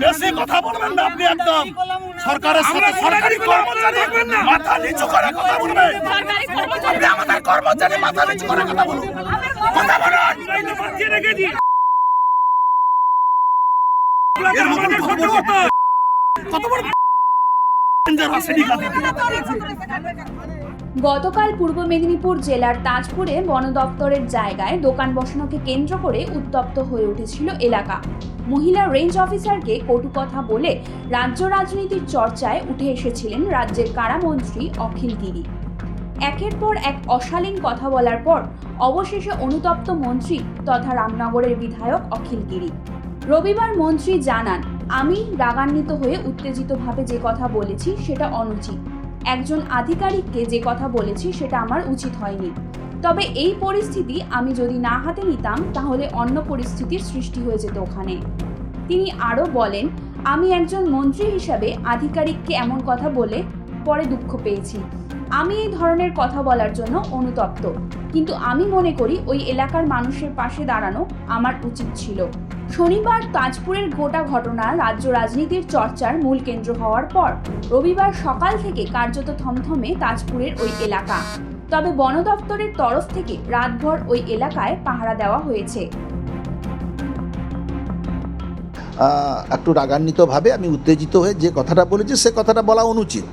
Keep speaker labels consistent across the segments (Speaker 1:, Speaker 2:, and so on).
Speaker 1: বেশি কথা বলবেন না আপনি একদম। সরকারের সাথে সরকারি কর্মচারী মাথা নিচু করে কথা বলবেন।
Speaker 2: সরকারি কর্মচারী
Speaker 1: আপনি আমাদের কর্মচারী মাথা নিচু করে কথা বলুন। কথা বলুন। এর মতন খবর কত বড়
Speaker 3: গতকাল পূর্ব মেদিনীপুর জেলার তাজপুরে বন দপ্তরের জায়গায় দোকান বসানোকে কেন্দ্র করে উত্তপ্ত হয়ে উঠেছিল এলাকা। মহিলা রেঞ্জ অফিসারকে কটু কথা বলে রাজ্য রাজনীতির চর্চায় উঠে এসেছিলেন রাজ্যের কারামন্ত্রী অখিল গিরি। একের পর এক অশালীন কথা বলার পর অবশেষে অনুতপ্ত মন্ত্রী তথা রামনগরের বিধায়ক অখিল গিরি। রবিবার মন্ত্রী জানান আমি রাগান্বিত হয়ে উত্তেজিতভাবে যে কথা বলেছি সেটা অনুচিত। একজন আধিকারিককে যে কথা বলেছি সেটা আমার উচিত হয়নি। তবে এই পরিস্থিতি আমি যদি না হাতে নিতাম, তাহলে অন্য পরিস্থিতির সৃষ্টি হয়ে যেত ওখানে। তিনি আরও বলেন, আমি একজন মন্ত্রী হিসাবে আধিকারিককে এমন কথা বলে পরে দুঃখ পেয়েছি। আমি এই ধরনের কথা বলার জন্য অনুতপ্ত। কিন্তু আমি মনে করি ওই এলাকার মানুষের পাশে দাঁড়ানো আমার উচিত ছিল। শনিবার তাজপুরের গোটা ঘটনা রাজ্য রাজনীতির চর্চার মূল কেন্দ্র হওয়ার পর। রবিবার সকাল থেকে কার্যত থমথমে তাজপুরের ওই এলাকা। তবে বন দপ্তরের তরফ থেকে রাতভর ওই এলাকায় পাহারা দেওয়া হয়েছে।
Speaker 4: একটু রাগান্বিতভাবে আমি উত্তেজিত হয়ে যে কথাটা বলেছি, সে কথাটা বলা অনুচিত।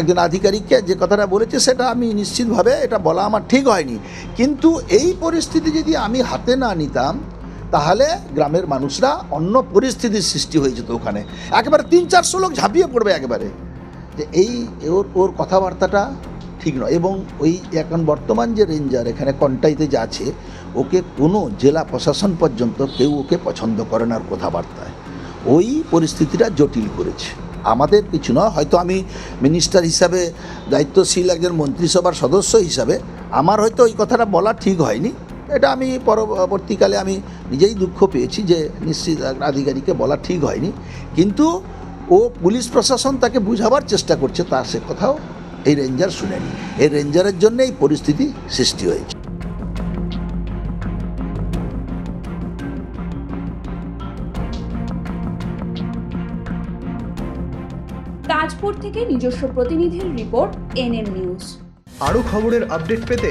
Speaker 4: একজন আধিকারিককে যে কথাটা বলেছে, সেটা আমি নিশ্চিতভাবে এটা বলা আমার ঠিক হয়নি। কিন্তু এই পরিস্থিতি যদি আমি হাতে না নিতাম তাহলে গ্রামের মানুষরা অন্য পরিস্থিতির সৃষ্টি হয়ে যেত ওখানে। একেবারে তিন চারশো লোক ঝাঁপিয়ে পড়বে একেবারে। যে এই ওর ওর কথাবার্তাটা ঠিক নয় এবং ওই এখন বর্তমান যে রেঞ্জার এখানে কন্টাইতে যে আছে ওকে কোনো জেলা প্রশাসন পর্যন্ত কেউ ওকে পছন্দ করে না কথাবার্তায়। ওই পরিস্থিতিটা জটিল করেছে। আমাদের কিছু নয়, হয়তো আমি মিনিস্টার হিসাবে, দায়িত্বশীল একজন মন্ত্রিসভার সদস্য হিসাবে, আমার হয়তো ওই কথাটা বলা ঠিক হয়নি। এটা আমি পরবর্তীকালে আমি নিজেই দুঃখ পেয়েছি যে নিশ্চিত আধিকারিককে বলা ঠিক হয়নি। কিন্তু ও পুলিশ প্রশাসন তাকে বুঝাবার চেষ্টা করছে তা সে কথাও এই রেঞ্জার শুনেনি। এই রেঞ্জারের জন্য এই পরিস্থিতি সৃষ্টি হয়েছে।
Speaker 3: তাজপুর থেকে নিজস্ব প্রতিনিধির রিপোর্ট এনএম নিউজ।
Speaker 5: আরও খবরের আপডেট পেতে